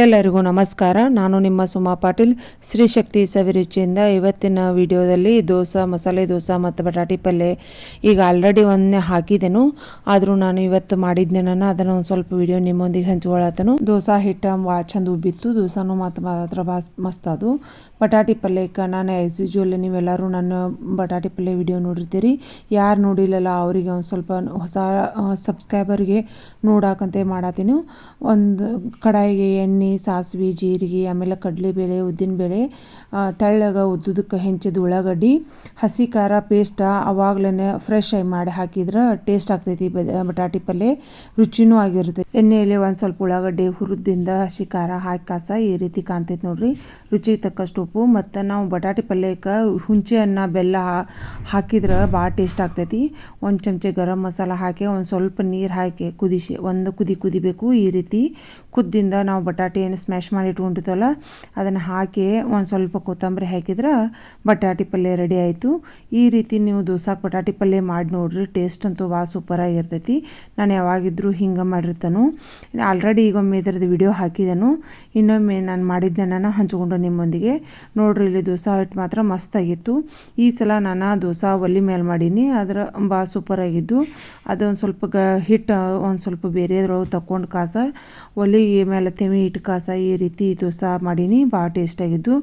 ಎಲ್ಲರಿಗೂ ನಮಸ್ಕಾರ. ನಾನು ನಿಮ್ಮ ಸುಮಾ ಪಾಟೀಲ್. ಶ್ರೀ ಶಕ್ತಿ ಸವಿರುಚಿಯಿಂದ ಇವತ್ತಿನ ವಿಡಿಯೋದಲ್ಲಿ ದೋಸೆ, ಮಸಾಲೆ ದೋಸೆ ಮತ್ತು ಬಟಾಟಿ ಪಲ್ಯ ಈಗ ಆಲ್ರೆಡಿ ಒಂದೇ ಹಾಕಿದೆನು. ಆದರೂ ನಾನು ಇವತ್ತು ಮಾಡಿದ್ದೆ ನಾನು ಅದನ್ನು ಒಂದು ಸ್ವಲ್ಪ ವಿಡಿಯೋ ನಿಮ್ಮೊಂದಿಗೆ ಹಂಚ್ಕೊಳತನು ದೋಸೆ ಹಿಟ್ಟು ಭಾಳ ಚಂದ ಉಬ್ಬಿತ್ತು. ದೋಸೆನೂ ಮತ್ತು ಮಾತ್ರ ಮಸ್ತ್ ಅದು ಬಟಾಟಿ ಪಲ್ಯಕ್ಕೆ ನಾನು ಆ್ಯಸ್ ಯೂಶ್ವಲ್ ನೀವೆಲ್ಲರೂ ನನ್ನ ಬಟಾಟಿ ಪಲ್ಯ ವಿಡಿಯೋ ನೋಡಿರ್ತೀರಿ. ಯಾರು ನೋಡಿಲ್ಲಲ್ಲ ಅವರಿಗೆ ಒಂದು ಸ್ವಲ್ಪ ಹೊಸ ಸಬ್ಸ್ಕ್ರೈಬರ್ಗೆ ನೋಡಾಕಂತೆ ಮಾಡತ್ತೀನಿ ಒಂದು ಕಡಾಯಿಗೆ ಎಣ್ಣೆ ಸಾಸಿವೆ, ಜೀರಿಗೆ, ಆಮೇಲೆ ಕಡಲೆಬೇಳೆ, ಉದ್ದಿನಬೇಳೆ ತೆಳ್ಳಗೆ ಉದ್ದುದಕ್ಕೆ ಹೆಂಚಿದ ಉಳ್ಳಾಗಡ್ಡಿ, ಹಸಿ ಖಾರ ಪೇಸ್ಟ ಅವಾಗ್ಲೇ ಫ್ರೆಶ್ ಆಗಿ ಮಾಡಿ ಹಾಕಿದ್ರೆ ಟೇಸ್ಟ್ ಆಗ್ತೈತಿ ಬಟಾಟಿ ಪಲ್ಯ ರುಚಿನೂ ಆಗಿರುತ್ತೆ. ಎಣ್ಣೆಯಲ್ಲಿ ಒಂದು ಸ್ವಲ್ಪ ಉಳ್ಳಾಗಡ್ಡಿ ಹುರಿದಿಂದ ಹಸಿ ಖಾರ, ಹಾಕಿ ಕಾಸ ಈ ರೀತಿ ಕಾಣ್ತೈತಿ ನೋಡ್ರಿ. ರುಚಿಗೆ ತಕ್ಕಷ್ಟು ಉಪ್ಪು ಮತ್ತು ನಾವು ಬಟಾಟಿ ಪಲ್ಯಕ್ಕೆ ಹುಂಚೆ ಅನ್ನ, ಬೆಲ್ಲ ಹಾಕಿದ್ರೆ ಭಾಳ ಟೇಸ್ಟ್ ಆಗ್ತೈತಿ. ಒಂದು ಚಮಚ ಗರಂ ಮಸಾಲ ಹಾಕಿ ಒಂದು ಸ್ವಲ್ಪ ನೀರು ಹಾಕಿ ಕುದಿಸಿ, ಒಂದು ಕುದಿ ಕುದಿಬೇಕು ಈ ರೀತಿ ಕುದ್ದಿಂದ ನಾವು ಬಟಾಟೆ ಏನು ಸ್ಮ್ಯಾಶ್ ಮಾಡಿ ಇಟ್ಕೊಂಡಿರ್ತಲ್ಲ ಅದನ್ನು ಹಾಕಿ ಒಂದು ಸ್ವಲ್ಪ ಕೊತ್ತಂಬರಿ ಹಾಕಿದ್ರೆ ಬಟಾಟಿ ಪಲ್ಯ ರೆಡಿ ಆಯಿತು. ಈ ರೀತಿ ನೀವು ದೋಸಾಕ್ ಬಟಾಟಿ ಪಲ್ಯ ಮಾಡಿ ನೋಡ್ರಿ ಟೇಸ್ಟ್ ಅಂತೂ ಭಾಳ ಸೂಪರಾಗಿರ್ತೈತಿ ನಾನು ಯಾವಾಗಿದ್ದರೂ ಹಿಂಗೆ ಮಾಡಿರ್ತಾನು. ಆಲ್ರೆಡಿ ಈಗ ಇದರದ್ದು ವಿಡಿಯೋ ಹಾಕಿದೆನು. ಇನ್ನೊಮ್ಮೆ ನಾನು ಮಾಡಿದ್ದೆ ನಾನು ಹಂಚ್ಕೊಂಡು ನಿಮ್ಮೊಂದಿಗೆ. ನೋಡ್ರಿ, ಇಲ್ಲಿ ದೋಸೆ ಹಿಟ್ಟು ಮಾತ್ರ ಮಸ್ತಾಗಿತ್ತು ಈ ಸಲ ನಾನು ದೋಸೆ ಒಲೆ ಮೇಲೆ ಮಾಡೀನಿ, ಅದರ ಭಾಳ ಸೂಪರಾಗಿದ್ದು ಅದೊಂದು ಸ್ವಲ್ಪ ಗ ಹಿಟ್ಟು ಒಂದು ಸ್ವಲ್ಪ ಬೇರೆದ್ರೊಳಗೆ ತಗೊಂಡು ಕಾಸ ಒಲೆ ಮೇಲೆ ತೆಮಿ ಹಿಟ್ಟು ಕಾಸ ಈ ರೀತಿ ದೋಸೆ ಮಾಡೀನಿ. ಭಾಳ ಟೇಸ್ಟಾಗಿದ್ದು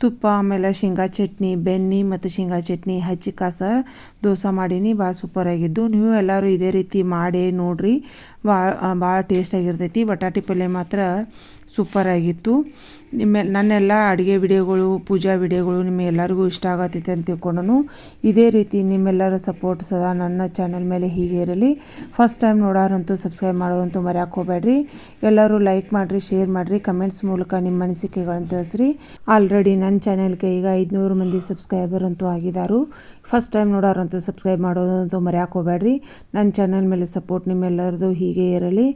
ತುಪ್ಪ, ಆಮೇಲೆ ಶೇಂಗಾ ಚಟ್ನಿ, ಬೆಣ್ಣೆ ಮತ್ತು ಶೇಂಗಾ ಚಟ್ನಿ ಹಚ್ಚಿ ಕಾಸ ದೋಸೆ ಮಾಡೀನಿ. ಭಾಳ ಸೂಪರಾಗಿದ್ದು ನೀವು ಎಲ್ಲರೂ ಇದೇ ರೀತಿ ಮಾಡಿ ನೋಡ್ರಿ. ಭಾಳ ಭಾಳ ಟೇಸ್ಟಾಗಿರ್ತೈತಿ ಬಟಾಟಿ ಪಲ್ಯ ಮಾತ್ರ ಸೂಪರಾಗಿತ್ತು ನಿಮ್ಮ, ನನ್ನೆಲ್ಲ ಅಡುಗೆ ವಿಡಿಯೋಗಳು, ಪೂಜಾ ವಿಡಿಯೋಗಳು ನಿಮ್ಮೆಲ್ಲರಿಗೂ ಇಷ್ಟ ಆಗತ್ತೈತೆ ಅಂತ ತಿಳ್ಕೊಂಡನು. ಇದೇ ರೀತಿ ನಿಮ್ಮೆಲ್ಲರ ಸಪೋರ್ಟ್ ಸದಾ ನನ್ನ ಚಾನಲ್ ಮೇಲೆ ಹೀಗೆ ಇರಲಿ. ಫಸ್ಟ್ ಟೈಮ್ ನೋಡೋರಂತೂ ಸಬ್ಸ್ಕ್ರೈಬ್ ಮಾಡೋದಂತೂ ಮರ್ಯಾಕೆ ಹೋಗ್ಬೇಡ್ರಿ. ಎಲ್ಲರೂ ಲೈಕ್ ಮಾಡಿರಿ ಶೇರ್ ಮಾಡಿರಿ ಕಮೆಂಟ್ಸ್ ಮೂಲಕ ನಿಮ್ಮ ಅನಿಸಿಕೆಗಳನ್ನು ತಿಳಿಸ್ರಿ. ಆಲ್ರೆಡಿ ನನ್ನ ಚಾನೆಲ್ಗೆ ಈಗ ಐದುನೂರು ಮಂದಿ ಸಬ್ಸ್ಕ್ರೈಬರ್ ಅಂತೂ ಆಗಿದ್ದಾರೆ ಫಸ್ಟ್ ಟೈಮ್ ನೋಡೋರಂತೂ ಸಬ್ಸ್ಕ್ರೈಬ್ ಮಾಡೋದಂತೂ ಮರ್ಯಾಕೆ ಹೋಗ್ಬೇಡ್ರಿ. ನನ್ನ ಚಾನಲ್ ಮೇಲೆ ಸಪೋರ್ಟ್ ನಿಮ್ಮೆಲ್ಲರದು ಹೀಗೆ ಇರಲಿ.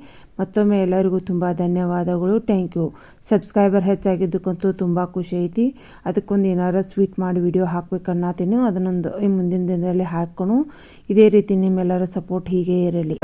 ಮತ್ತೊಮ್ಮೆ ಎಲ್ಲರಿಗೂ ತುಂಬ ಧನ್ಯವಾದಗಳು. ಥ್ಯಾಂಕ್ ಯು ಸಬ್ಸ್ಕ್ರೈಬರ್ ಹೆಚ್ಚಾಗಿದ್ದಕ್ಕಂತೂ ತುಂಬ ಖುಷಿ ಐತಿ. ಅದಕ್ಕೊಂದು ಏನಾರ ಸ್ವೀಟ್ ಮಾಡಿ ವಿಡಿಯೋ ಹಾಕ್ಬೇಕನ್ನತೀನಿ ಅದನ್ನೊಂದು ಈ ಮುಂದಿನ ದಿನದಲ್ಲಿ ಹಾಕೋಣ. ಇದೇ ರೀತಿ ನಿಮ್ಮೆಲ್ಲರ ಸಪೋರ್ಟ್ ಹೀಗೆ ಇರಲಿ.